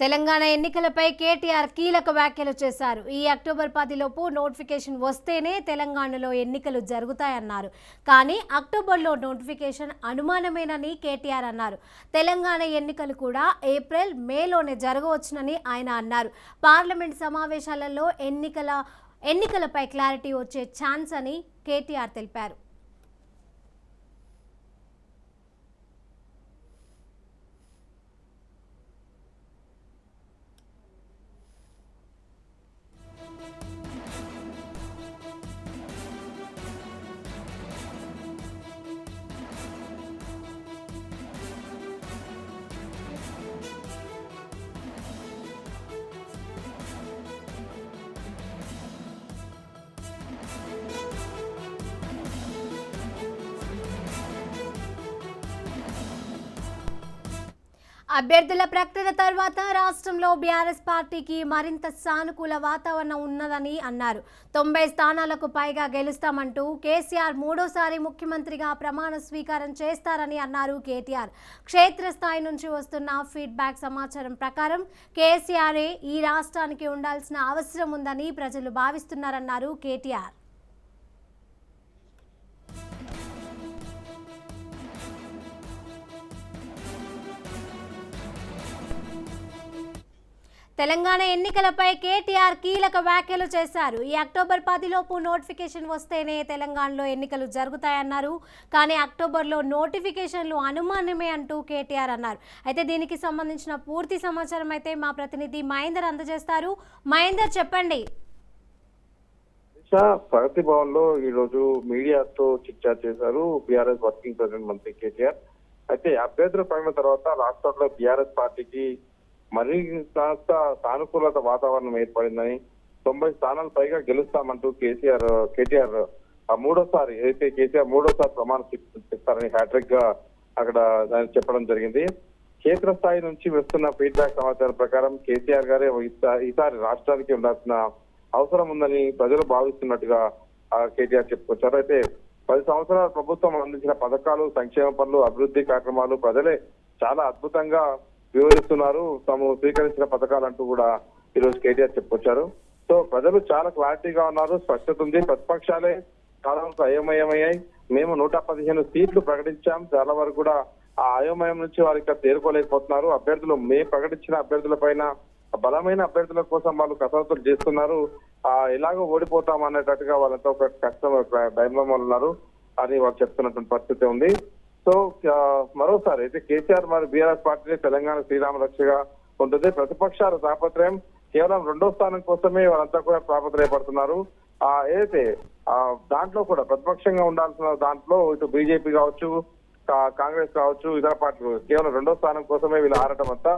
తెలంగాణ ఎన్నికలపై కేటీఆర్ కీలక వ్యాఖ్యలు చేశారు. ఈ అక్టోబర్ పదిలోపు నోటిఫికేషన్ వస్తేనే తెలంగాణలో ఎన్నికలు జరుగుతాయన్నారు. కానీ అక్టోబర్లో నోటిఫికేషన్ అనుమానమేనని కేటీఆర్ అన్నారు. తెలంగాణ ఎన్నికలు కూడా ఏప్రిల్ మేలోనే జరగవచ్చునని ఆయన అన్నారు. పార్లమెంట్ సమావేశాలలో ఎన్నికల ఎన్నికలపై క్లారిటీ వచ్చే ఛాన్స్ అని కేటీఆర్ తెలిపారు. అభ్యర్థుల ప్రకటన తర్వాత రాష్ట్రంలో బీఆర్ఎస్ పార్టీకి మరింత సానుకూల వాతావరణం ఉన్నదని అన్నారు. తొంభై స్థానాలకు పైగా గెలుస్తామంటూ కేసీఆర్ మూడోసారి ముఖ్యమంత్రిగా ప్రమాణ స్వీకారం చేస్తారని అన్నారు కేటీఆర్. క్షేత్రస్థాయి నుంచి వస్తున్న ఫీడ్బ్యాక్ సమాచారం ప్రకారం కేసీఆర్ఏ ఈ రాష్ట్రానికి ఉండాల్సిన అవసరం ఉందని ప్రజలు భావిస్తున్నారన్నారు కేటీఆర్. తెలంగాణ ఎన్నికలపై కేటీఆర్ కీలక వ్యాఖ్యలు చేశారు. ఈ అక్టోబర్ పదిలోపు నోటిఫికేషన్ వస్తేనే తెలంగాణలో ఎన్నికలు జరుగుతాయన్నారు. కానీ అక్టోబర్లో నోటిఫికేషన్లు అనుమానమే అంటూ కేటీఆర్ అన్నారు. అయితే దీనికి సంబంధించిన పూర్తి సమాచారం అయితే మా ప్రతినిధి మహేందర్ అందజేస్తారు. మహేందర్ చెప్పండి. ప్రగతి భవన్లో ఈ రోజు మీడియాతో చిట్చాట్ చేశారు బీఆర్ఎస్ వర్కింగ్ ప్రెసిడెంట్ మంత్రి కేటీఆర్. అయితే అభ్యర్థుల ప్రకటన తర్వాత రాష్ట్రంలో బీఆర్ఎస్ పార్టీకి మరీ కాస్త సానుకూలత వాతావరణం ఏర్పడిందని తొంభై స్థానాలు పైగా గెలుస్తామంటూ కేసీఆర్ కేటీఆర్ ఆ మూడోసారి అయితే కేసీఆర్ మూడోసారి ప్రమాణ చెప్తారని చేస్తారని హ్యాట్రిక్గా అక్కడ చెప్పడం జరిగింది. క్షేత్రస్థాయి నుంచి వస్తున్న ఫీడ్బ్యాక్ సమాచారం ప్రకారం కేసీఆర్ గారే ఈసారి రాష్ట్రానికి ఉండాల్సిన అవసరం ఉందని ప్రజలు భావిస్తున్నట్టుగా కేటీఆర్ చెప్పుకొచ్చారు. అయితే పది సంవత్సరాల ప్రభుత్వం అందించిన పథకాలు సంక్షేమ పనులు అభివృద్ధి కార్యక్రమాలు ప్రజలే చాలా అద్భుతంగా వివరిస్తున్నారు. తాము స్వీకరించిన పథకాలు అంటూ కూడా ఈ రోజు కేటీఆర్ చెప్పుకొచ్చారు. సో ప్రజలు చాలా క్లారిటీగా ఉన్నారు. స్పష్టత ఉంది. ప్రతిపక్షాలే చాలా వరకు అయోమయమయ్యాయి. మేము నూట పదిహేను సీట్లు ప్రకటించాం. చాలా వరకు కూడా ఆ అయోమయం నుంచి వారు ఇక్కడ తేరుకోలేకపోతున్నారు. అభ్యర్థులు మే ప్రకటించిన అభ్యర్థుల పైన బలమైన అభ్యర్థుల కోసం వాళ్ళు కసరత్తులు చేస్తున్నారు. ఆ ఎలాగో ఓడిపోతాం అనేటట్టుగా వాళ్ళంతా ఒక కష్టం భయంలో ఉన్నారు అని వాళ్ళు చెప్తున్నటువంటి పరిస్థితి ఉంది. సో మరోసారి అయితే కేసీఆర్ మరి బీఆర్ఎస్ పార్టీ తెలంగాణ శ్రీరామ రక్షగా ఉంటుంది. ప్రతిపక్షాల తాపత్రయం కేవలం రెండో స్థానం కోసమే వాళ్ళంతా కూడా తాపత్రయపడుతున్నారు. ఆ ఏదైతే ఆ దాంట్లో కూడా ప్రతిపక్షంగా ఉండాల్సిన దాంట్లో ఇటు బీజేపీ కావచ్చు కాంగ్రెస్ కావచ్చు ఇతర పార్టీలు కేవలం రెండో స్థానం కోసమే వీళ్ళు ఆడటం అంతా.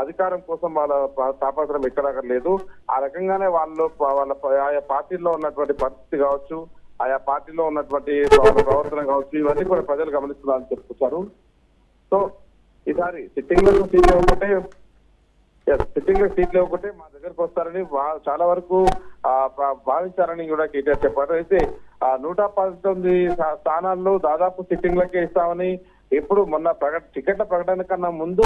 అధికారం కోసం వాళ్ళ తాపత్రం ఎక్కడక్కడ లేదు. ఆ రకంగానే వాళ్ళు వాళ్ళ ఆయా పార్టీల్లో ఉన్నటువంటి పరిస్థితి కావచ్చు ఆయా పార్టీలో ఉన్నటువంటి ప్రవర్తన కావచ్చు ఇవన్నీ కూడా ప్రజలు గమనిస్తున్నారని చెప్పుకుంటారు సో ఈసారి సిట్టింగ్లో సీట్లు ఇవ్వకుంటే సిట్టింగ్లో సీట్లు ఇవ్వకుంటే మా దగ్గరకు వస్తారని చాలా వరకు భా- భావించారని కూడా కేటీఆర్ చెప్పారు. అయితే ఆ నూట పంతొమ్మిది స్థానాల్లో దాదాపు సిట్టింగ్ లకే ఇస్తామని ఎప్పుడు మొన్న ప్రకట టికెట్ల ప్రకటన కన్నా ముందు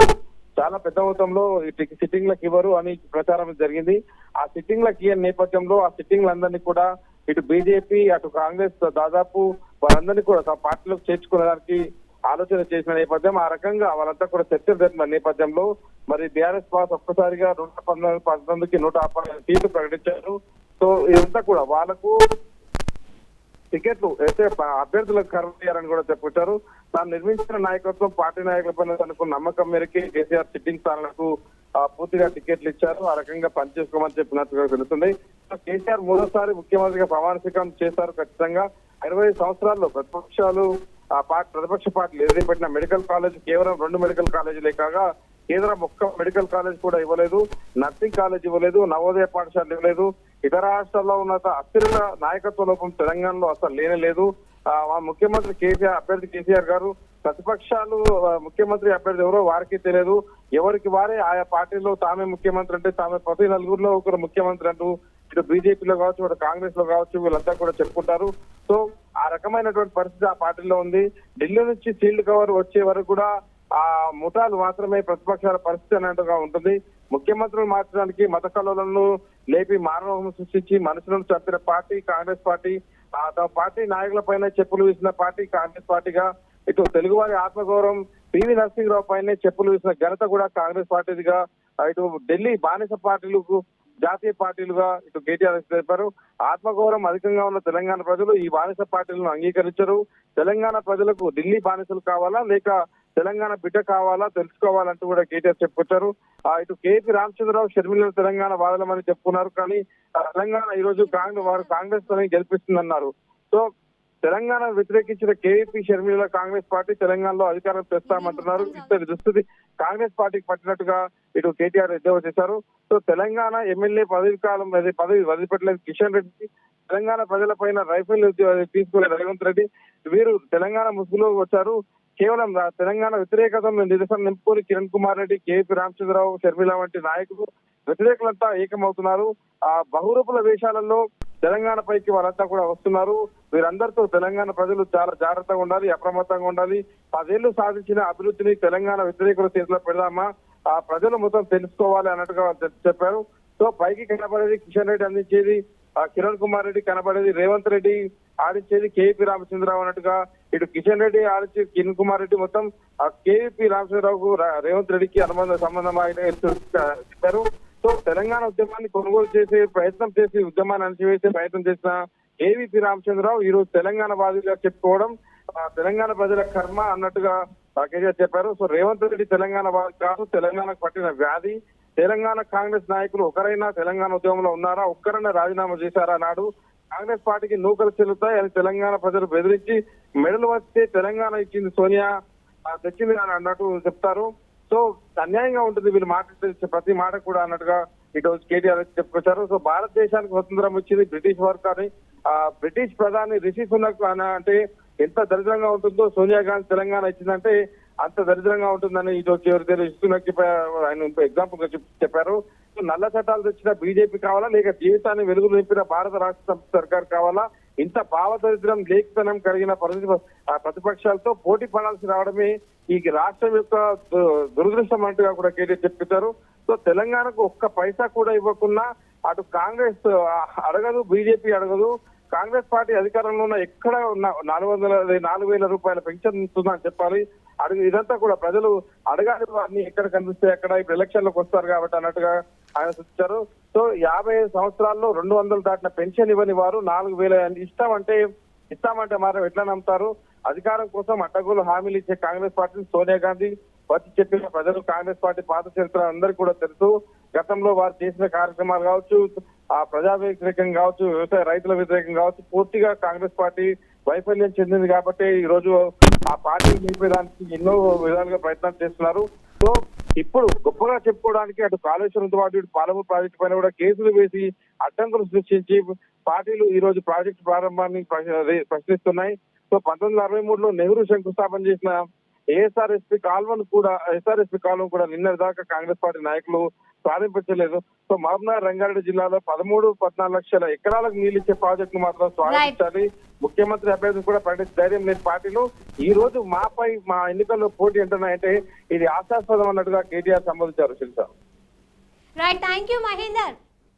చాలా పెద్ద మొత్తంలో సిట్టింగ్లకు సిట్టింగ్లకు ఇవ్వరు అని ప్రచారం జరిగింది. ఆ సిట్టింగ్లకు ఇయ్యని నేపథ్యంలో ఆ సిట్టింగ్లందరినీ కూడా ఇటు బీజేపీ అటు కాంగ్రెస్ దాదాపు వారందరినీ కూడా తమ పార్టీలోకి చేర్చుకోవడానికి ఆలోచన చేసిన నేపథ్యం ఆ రకంగా వాళ్ళంతా కూడా చర్చలు జరిపిన నేపథ్యంలో మరి బీఆర్ఎస్ పాస్ ఒక్కసారిగా నూట పంతొమ్మిది పంతొమ్మిదికి నూట సీట్లు ప్రకటించారు. సో ఇదంతా కూడా వాళ్ళకు టికెట్లు అయితే అభ్యర్థులకు ఖర్చు కూడా చెప్పుకొచ్చారు. తాను నిర్మించిన నాయకత్వం పార్టీ నాయకులపైన తనకు నమ్మకం మేరకి కేసీఆర్ సిట్టింగ్ స్థానాలకు ఆ, పూర్తిగా టికెట్లు ఇచ్చారు. ఆ రకంగా పనిచేసుకోమని చెప్పినట్టుగా తెలుస్తుంది. కేసీఆర్ మూడోసారి ముఖ్యమంత్రిగా ప్రమాణ స్వీకారం చేశారు ఖచ్చితంగా. ఇరవై సంవత్సరాల్లో ప్రతిపక్షాలు ఆ పార్టీ ప్రతిపక్ష పార్టీలు ఎదురుపెట్టిన పెట్టిన మెడికల్ కాలేజ్ కేవలం రెండు మెడికల్ కాలేజీలే కాగా కేంద్రం ఒక్క మెడికల్ కాలేజ్ కూడా ఇవ్వలేదు నర్సింగ్ కాలేజ్ ఇవ్వలేదు నవోదయ పాఠశాలలు ఇవ్వలేదు ఇతర రాష్ట్రాల్లో ఉన్న అస్థిరత నాయకత్వ లోపం తెలంగాణలో అసలు లేనే లేదు. ఆ, ముఖ్యమంత్రి కేసీఆర్ అభ్యర్థి కేసీఆర్ గారు ప్రతిపక్షాలు ముఖ్యమంత్రి అభ్యర్థి ఎవరో వారికి తెలియదు. ఎవరికి వారే ఆయా పార్టీలో తామే ముఖ్యమంత్రి అంటే తామే ప్రతి నలుగురిలో ఒకరు ముఖ్యమంత్రి అంటూ ఇటు బీజేపీలో కావచ్చు ఇటు కాంగ్రెస్లో కావచ్చు వీళ్ళంతా కూడా చెప్పుకుంటారు. సో ఆ రకమైనటువంటి పరిస్థితి ఆ పార్టీలో ఉంది. ఢిల్లీ నుంచి సీల్డ్ కవర్ వచ్చే వరకు కూడా ఆ ముఠాలు మాత్రమే ప్రతిపక్షాల పరిస్థితి అన్నట్టుగా ఉంటుంది. ముఖ్యమంత్రులు మార్చడానికి మత కళలను లేపి మానవం సృష్టించి మనుషులను చంపిన పార్టీ కాంగ్రెస్ పార్టీ. ఆ తమ పార్టీ నాయకుల పైన చెప్పులు వేసిన పార్టీ కాంగ్రెస్ పార్టీగా. ఇటు తెలుగువారి ఆత్మగౌరవం పివి నరసింహరావు పైనే చెప్పులు వేసిన ఘనత కూడా కాంగ్రెస్ పార్టీదిగా. ఇటు ఢిల్లీ బానిస పార్టీలకు జాతీయ పార్టీలుగా ఇటు కేటీఆర్ తెలిపారు ఆత్మగౌరవం అధికంగా ఉన్న తెలంగాణ ప్రజలు ఈ బానిస పార్టీలను అంగీకరించరు. తెలంగాణ ప్రజలకు ఢిల్లీ బానిసలు కావాలా? లేక తెలంగాణ బిడ్డ కావాలా? తెలుసుకోవాలంటూ కూడా కేటీఆర్ చెప్పుకొచ్చారు. ఇటు కేపీ రామచంద్రరావు షర్మిల తెలంగాణ వాదనమని చెప్పుకున్నారు. కానీ తెలంగాణ ఈ రోజు కాంగ్రెస్ వారు కాంగ్రెస్ తోనే గెలిపిస్తుందన్నారు. సో తెలంగాణ వ్యతిరేకించిన కేవీపీ షర్మిల కాంగ్రెస్ పార్టీ తెలంగాణలో అధికారం తెస్తామంటున్నారు. ఇద్దరి దుస్థితి కాంగ్రెస్ పార్టీకి పట్టినట్టుగా ఇటు కేటీఆర్ ఎద్దేవా చేశారు. సో తెలంగాణ ఎమ్మెల్యే పదవి కాలం పదవి వదిలిపెట్టలేదు కిషన్ రెడ్డి తెలంగాణ ప్రజల పైన రైఫిల్ తీసుకునే రేవంత్ రెడ్డి. వీరు తెలంగాణ ముసుగులో వచ్చారు. కేవలం తెలంగాణ వ్యతిరేకత నిరసన నింపుకొని కిరణ్ కుమార్ రెడ్డి కేపీ రామచంద్రరావు షర్మిల వంటి నాయకులు వ్యతిరేకులంతా ఏకమవుతున్నారు. ఆ బహురూపుల వేషాలలో తెలంగాణ పైకి వాళ్ళంతా కూడా వస్తున్నారు. వీరందరితో తెలంగాణ ప్రజలు చాలా జాగ్రత్తగా ఉండాలి అప్రమత్తంగా ఉండాలి. పదేళ్ళు సాధించిన అభివృద్ధిని తెలంగాణ వ్యతిరేకుల చేతిలో పెడదామా? ఆ ప్రజలు మొత్తం తెలుసుకోవాలి అన్నట్టుగా చెప్పారు. సో పైకి కనబడేది కిషన్ రెడ్డి అందించేది ఆ కిరణ్ కుమార్ రెడ్డి కనబడేది రేవంత్ రెడ్డి ఆడించేది కేపీ రామచంద్రరావు అన్నట్టుగా. ఇటు కిషన్ రెడ్డి ఆడించేది కిరణ్ కుమార్ రెడ్డి మొత్తం కేవీపీ రామచంద్రరావుకు రేవంత్ రెడ్డికి అనుబంధ సంబంధం ఆయన చెప్పారు. సో తెలంగాణ ఉద్యమాన్ని కొనుగోలు చేసే ప్రయత్నం చేసి ఉద్యమాన్ని అణచివేసే ప్రయత్నం చేసిన ఏవీపీ రామచంద్రరావు ఈ రోజు తెలంగాణ బాధితులుగా చెప్పుకోవడం తెలంగాణ ప్రజల కర్మ అన్నట్టుగా కేసీఆర్ చెప్పారు. సో రేవంత్ రెడ్డి తెలంగాణ వాది కాదు తెలంగాణకు పట్టిన వ్యాధి. తెలంగాణ కాంగ్రెస్ నాయకులు ఒకరైనా తెలంగాణ ఉద్యమంలో ఉన్నారా ఒక్కరైనా రాజీనామా చేశారా నాడు? కాంగ్రెస్ పార్టీకి నూకలు చెల్లుతాయి అని తెలంగాణ ప్రజలు బెదిరించి మెడలు వస్తే తెలంగాణ ఇచ్చింది సోనియా తెచ్చింది అని అన్నట్టు చెప్తారు. సో అన్యాయంగా ఉంటుంది వీళ్ళు మాట్లాడే ప్రతి మాట కూడా అన్నట్టుగా ఈరోజు కేటీఆర్ చెప్పుకొచ్చారు. సో భారతదేశానికి స్వతంత్రం వచ్చింది బ్రిటిష్ వారు కానీ బ్రిటిష్ ప్రధాని రిషి సునక్ అంటే ఎంత దరిద్రంగా ఉంటుందో సోనియా గాంధీ తెలంగాణ ఇచ్చిందంటే అంత దరిద్రంగా ఉంటుందని ఈరోజు ఎవరైతే రిషి సునక్ ఆయన ఎగ్జాంపుల్గా చెప్పారు. సో నల్ల చట్టాలు తెచ్చిన బీజేపీ కావాలా లేక జీవితాన్ని వెలుగు నింపిన భారత రాష్ట్ర సర్కార్ కావాలా? ఇంత భావదరిద్రం లేఖతనం కలిగిన ప్రతి ప్రతిపక్షాలతో పోటీ పడాల్సి రావడమే ఈ రాష్ట్రం యొక్క దురదృష్టం అంటుగా కూడా కేటీఆర్ చెప్తారు సో తెలంగాణకు ఒక్క పైసా కూడా ఇవ్వకుండా అటు కాంగ్రెస్ అడగదు బీజేపీ అడగదు. కాంగ్రెస్ పార్టీ అధికారంలో ఉన్న ఎక్కడ ఉన్న నాలుగు వందల నాలుగు వేల రూపాయల పెన్షన్ ఇస్తుందని చెప్పాలి. అడుగు ఇదంతా కూడా ప్రజలు అడగాలి వారిని ఎక్కడ కనిపిస్తే ఎక్కడ. ఇప్పుడు ఎలక్షన్లకు వస్తారు కాబట్టి అన్నట్టుగా ఆయన సూచించారు. సో యాభై ఐదు సంవత్సరాల్లో రెండు వందలు దాటిన పెన్షన్ ఇవ్వని వారు నాలుగు వేల ఇస్తామంటే అంటే ఇస్తామంటే మాత్రం ఎట్లా నమ్ముతారు? అధికారం కోసం అడ్డగోలు హామీలు ఇచ్చే కాంగ్రెస్ పార్టీ సోనియా గాంధీ వచ్చి చెప్పిన ప్రజలు కాంగ్రెస్ పార్టీ పాత చరిత్ర అందరికీ కూడా తెలుసు. గతంలో వారు చేసిన కార్యక్రమాలు కావచ్చు ఆ ప్రజా వ్యతిరేకం కావచ్చు వ్యవసాయ రైతుల వ్యతిరేకం కావచ్చు పూర్తిగా కాంగ్రెస్ పార్టీ వైఫల్యం చెందింది కాబట్టి ఈ రోజు ఆ పార్టీ నిలిపేదానికి ఎన్నో విధాలుగా ప్రయత్నాలు చేస్తున్నారు. సో ఇప్పుడు గొప్పగా చెప్పుకోవడానికి అటు కాళేశ్వరంతో పాటు ఇటు పాలమూరు ప్రాజెక్టు పైన కూడా కేసులు వేసి అడ్డంకులు సృష్టించి పార్టీలు ఈ రోజు ప్రాజెక్టు ప్రారంభాన్ని ప్రశ్న- ప్రశ్నిస్తున్నాయి. సో పంతొమ్మిది వందల అరవై మూడులో నెహ్రూ శంకుస్థాపన చేసిన ఏఎస్ఆర్ఎస్పీ కాల్వను కూడా ఎస్ఆర్ఎస్పీ కాల్వను కూడా నిన్న దాకా కాంగ్రెస్ పార్టీ నాయకులు స్వాధీనించలేదు సో మహబూబ్నగర్ రంగారెడ్డి జిల్లాలో పదమూడు పద్నాలుగు లక్షల ఎకరాలకు నీళ్ళు ఇచ్చే ప్రాజెక్టు మాత్రం స్వాగతించాలి ముఖ్యమంత్రి అభ్యర్థి కూడా ప్రకటించే ధైర్యం లేని పార్టీలు ఈ రోజు మాపై మా ఎన్నికల్లో పోటీ అంటున్నాయంటే ఇది ఆశాస్పదం అన్నట్టుగా కేటీఆర్ సంబోధించారు శిల్సా రైట్ థ్యాంక్ యూ మహేందర్.